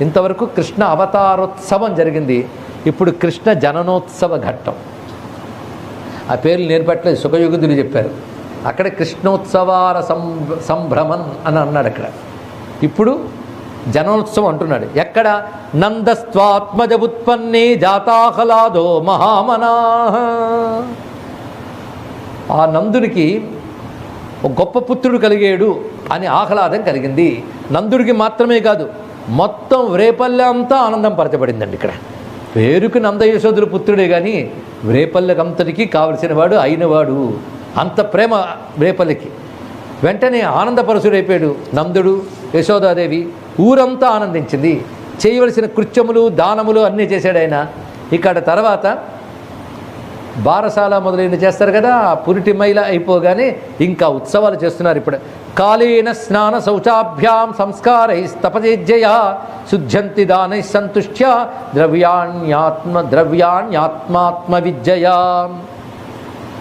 ఇంతవరకు కృష్ణ అవతారోత్సవం జరిగింది. ఇప్పుడు కృష్ణ జననోత్సవ ఘట్టం. ఆ పేర్లు నేను పెట్టలేదు సుఖయుగుదులు చెప్పారు. అక్కడ కృష్ణోత్సవాల సం సంభ్రమన్ అని అన్నాడు అక్కడ. ఇప్పుడు జననోత్సవం అంటున్నాడు. ఎక్కడ? నందస్వాత్మజ ఉత్పన్నే జాతాహ్లాదో మహామనా ఆ నందునికి ఒక గొప్ప పుత్రుడు కలిగాడు అని ఆహ్లాదం కలిగింది. నందుడికి మాత్రమే కాదు మొత్తం రేపల్లె అంతా ఆనందం పరచబడిందండి ఇక్కడ. పేరుకి నందయశోధుడు పుత్రుడే కానీ వ్రేపల్లెకంతటికి కావలసిన వాడు అయినవాడు. అంత ప్రేమ వ్రేపల్లెకి. వెంటనే ఆనందపరచుడైపోయాడు నందుడు యశోదాదేవి. ఊరంతా ఆనందించింది. చేయవలసిన కృత్యములు దానములు అన్నీ చేశాడు ఆయన. ఇక్కడ తర్వాత బారసాల మొదలైన చేస్తారు కదా ఆ పురిటి మైల అయిపోగానే ఇంకా ఉత్సవాలు చేస్తున్నారు ఇప్పుడు. కాళీన స్నాన శౌచాభ్యాం సంస్కారైస్తపజేజ్యయ శుద్ధ్యంతి దానై సంతుష్ట్య ద్రవ్యాణ్యాత్మ ద్రవ్యాణ్యాత్మాత్మ విద్యయ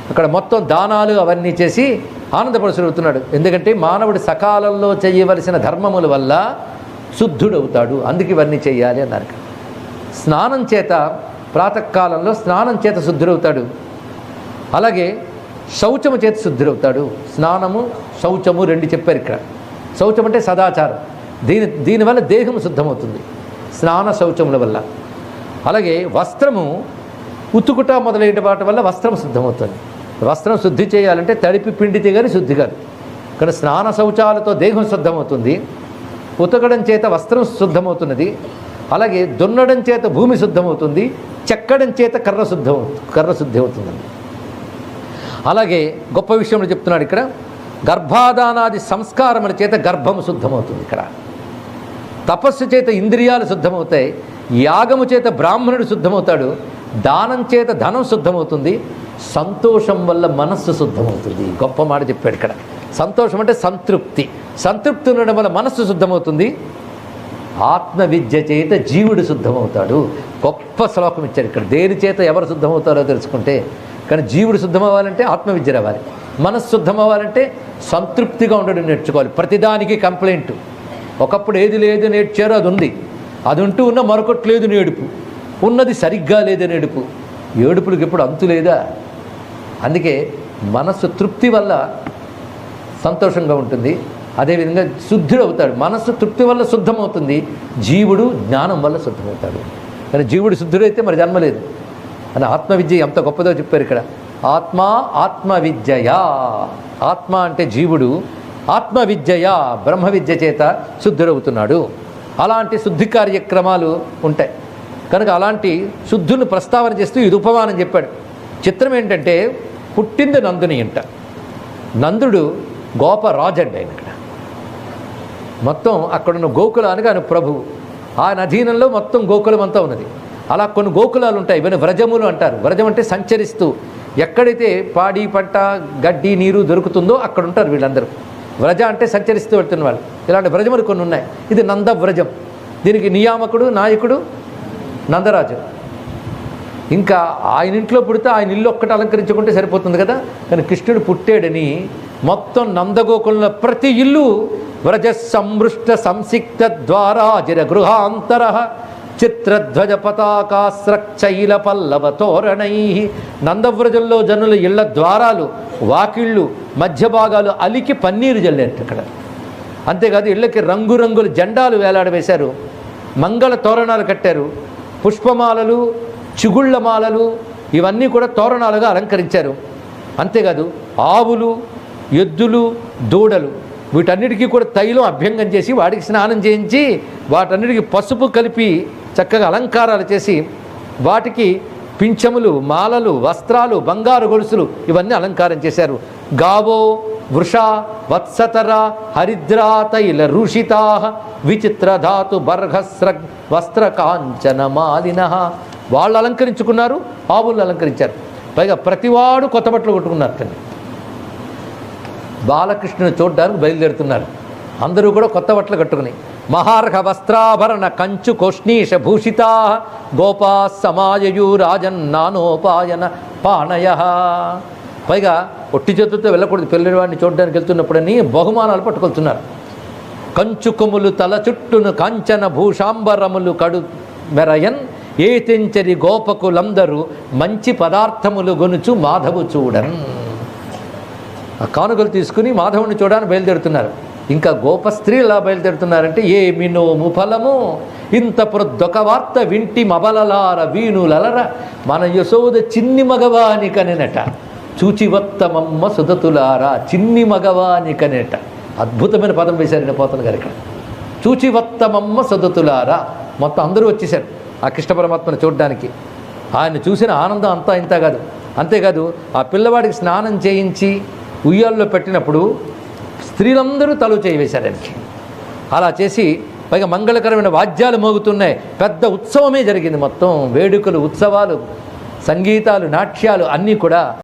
అక్కడ మొత్తం దానాలు అవన్నీ చేసి ఆనందపరుచుతున్నాడు ఎందుకంటే మానవుడు సకాలంలో చేయవలసిన ధర్మముల వల్ల శుద్ధుడవుతాడు. అందుకు ఇవన్నీ చేయాలి అన్నారు. స్నానం చేత ప్రాతకాలంలో స్నానం చేత శుద్ధుడవుతాడు. అలాగే శౌచము చేత శుద్ధుడవుతాడు. స్నానము శౌచము రెండు చెప్పారు ఇక్కడ. శౌచం అంటే సదాచారం. దీని దీనివల్ల దేహం శుద్ధమవుతుంది. స్నాన శౌచముల వల్ల. అలాగే వస్త్రము ఉతుకుట మొదలైన వాటి వల్ల వస్త్రం శుద్ధమవుతుంది. వస్త్రం శుద్ధి చేయాలంటే తడిపి పిండితే కానీ శుద్ధి కాదు. ఇక్కడ స్నాన శౌచాలతో దేహం శుద్ధమవుతుంది. ఉతకడం చేత వస్త్రం శుద్ధమవుతున్నది. అలాగే దున్నడం చేత భూమి శుద్ధమవుతుంది చెక్కడం చేత కర్ర శుద్ధం కర్ర శుద్ధి అవుతుందండి అలాగే గొప్ప విషయంలో చెప్తున్నాడు ఇక్కడ గర్భాధానాది సంస్కారముల చేత గర్భము శుద్ధమవుతుంది ఇక్కడ. తపస్సు చేత ఇంద్రియాలు శుద్ధమవుతాయి యాగము చేత బ్రాహ్మణుడు శుద్ధమవుతాడు దానం చేత ధనం శుద్ధమవుతుంది సంతోషం వల్ల మనస్సు శుద్ధమవుతుంది. గొప్ప మాట చెప్పాడు ఇక్కడ. సంతోషం అంటే సంతృప్తి. సంతృప్తి ఉండడం వల్ల మనస్సు శుద్ధమవుతుంది ఆత్మవిద్య చేత జీవుడు శుద్ధమవుతాడు. గొప్ప శ్లోకం ఇచ్చారు ఇక్కడ. దేని చేత ఎవరు శుద్ధమవుతారో తెలుసుకుంటే కానీ జీవుడు శుద్ధమవ్వాలంటే ఆత్మవిద్య రావాలి. మనస్సు శుద్ధమవ్వాలంటే సంతృప్తిగా ఉండడం నేర్చుకోవాలి. ప్రతిదానికి కంప్లైంట్. ఒకప్పుడు ఏది లేదు నేర్చారో అది ఉంది. అది ఉంటూ ఉన్న మరొకటి లేదు నేడుపు ఉన్నది సరిగ్గా లేదని ఏడుపు. ఏడుపులకు ఎప్పుడు అంతు లేదా? అందుకే మనస్సు తృప్తి వల్ల సంతోషంగా ఉంటుంది. అదేవిధంగా శుద్ధుడు అవుతాడు మనస్సు తృప్తి వల్ల శుద్ధమవుతుంది. జీవుడు జ్ఞానం వల్ల శుద్ధమవుతాడు. కానీ జీవుడు శుద్ధుడైతే మరి జన్మ లేదు. అని ఆత్మవిద్య ఎంత గొప్పదో చెప్పారు ఇక్కడ. ఆత్మ ఆత్మవిద్యయా. ఆత్మ అంటే జీవుడు. ఆత్మవిద్యయా బ్రహ్మ విద్య చేత శుద్ధుడవుతున్నాడు. అలాంటి శుద్ధి కార్యక్రమాలు ఉంటాయి. కనుక అలాంటి శుద్ధుని ప్రస్తావన చేస్తూ ఇది ఉపమానం చెప్పాడు. చిత్రం ఏంటంటే పుట్టింది నందుని ఇంట నందుడు గోపరాజండి ఆయన ఇక్కడ. మొత్తం అక్కడున్న గోకులానికి ఆయన ప్రభు. ఆయన అధీనంలో మొత్తం గోకులం అంతా ఉన్నది. అలా కొన్ని గోకులాలు ఉంటాయి. ఇవన్నీ వ్రజములు అంటారు. వ్రజం అంటే సంచరిస్తూ ఎక్కడైతే పాడి పంట గడ్డి నీరు దొరుకుతుందో అక్కడ ఉంటారు వీళ్ళందరూ. వ్రజ అంటే సంచరిస్తూ వెళ్తున్న వాళ్ళు. ఇలాంటి వ్రజములు కొన్ని ఉన్నాయి. ఇది నంద వ్రజం దీనికి నియామకుడు నాయకుడు నందరాజు. ఇంకా ఆయన ఇంట్లో పుడితే ఆయన ఇల్లు ఒక్కటి అలంకరించుకుంటే సరిపోతుంది కదా? కానీ కృష్ణుడు పుట్టాడని మొత్తం నందగోకులంలో ప్రతి ఇల్లు వ్రజ సంమృష్ట సంసిక్త ద్వారా జిర గృహాంతర చిత్రధ్వజ పతాకాశ్రక్చైల పల్లవ తోరణై. నందవ్రజంలో జనుల ఇళ్ళ ద్వారాలు వాకిళ్ళు మధ్య భాగాలు అలికి పన్నీరు జల్లేట ఇక్కడ అంతేకాదు ఇళ్ళకి రంగురంగుల జెండాలు వేలాడవేశారు. మంగళ తోరణాలు కట్టారు. పుష్పమాలలు చిగుళ్ళ మాలలు ఇవన్నీ కూడా తోరణాలుగా అలంకరించారు. అంతేకాదు ఆవులు ఎద్దులు దూడలు వీటన్నిటికీ కూడా తైలం అభ్యంగం చేసి వాటికి స్నానం చేయించి వాటన్నిటికీ పసుపు కలిపి చక్కగా అలంకారాలు చేసి వాటికి పింఛములు మాలలు వస్త్రాలు బంగారు గొలుసులు ఇవన్నీ అలంకారం చేశారు. గావో వృష వత్సతర హరిద్రా తైల రుషితా విచిత్ర ధాతు వస్త్ర కాంచన మాలిన. వాళ్ళు అలంకరించుకున్నారు ఆవులను అలంకరించారు. పైగా ప్రతివాడు కొత్త బట్టలు కొట్టుకున్నారు తల్లి బాలకృష్ణుని చూడడానికి బయలుదేరుతున్నారు. అందరూ కూడా కొత్త బట్టలు కట్టుకుని మహార్హ వస్త్రాభరణ కంచు కోష్ణీష భూషితా గోపా సమాయయు రాజన్ నానోపాయన పాణయ పైగా ఒట్టి చేతులతో వెళ్ళకూడదు పెళ్ళివాడిని చూడడానికి వెళ్తున్నప్పుడని బహుమానాలు పట్టుకొస్తున్నారు కంచుకుములు తల చుట్టును కాంచన భూషాంబరములు కడు మెరయన్ ఏతించరి గోపకులందరూ మంచి పదార్థములు గొనుచు మాధవు చూడన్ కానుకలు తీసుకుని మాధవుని చూడడానికి బయలుదేరుతున్నారు. ఇంకా గోప స్త్రీలు ఎలా బయలుదేరుతున్నారంటే ఏ నోము ఫలము ఇంత ప్రొద్దొక వార్త వింటి మబలలార వీణులలర మన యశోద చిన్ని మగవాని కనెనట. చూచివత్తమమ్మ సుధతులారా చిన్ని మగవాని కనెట. అద్భుతమైన పదం వేశారు పోతన గారు ఇక్కడ. చూచివత్తమమ్మ సుధతులారా. మొత్తం అందరూ వచ్చేసారు ఆ కృష్ణ పరమాత్మను చూడడానికి. ఆయన చూసిన ఆనందం అంతా ఇంత కాదు. అంతేకాదు ఆ పిల్లవాడికి స్నానం చేయించి ఉయ్యాల్లో పెట్టినప్పుడు స్త్రీలందరూ తలు చేయివేశారు ఆయనకి. అలా చేసి పైగా మంగళకరమైన వాద్యాలు మోగుతున్నాయి. పెద్ద ఉత్సవమే జరిగింది మొత్తం. వేడుకలు ఉత్సవాలు సంగీతాలు నాట్యాలు అన్నీ కూడా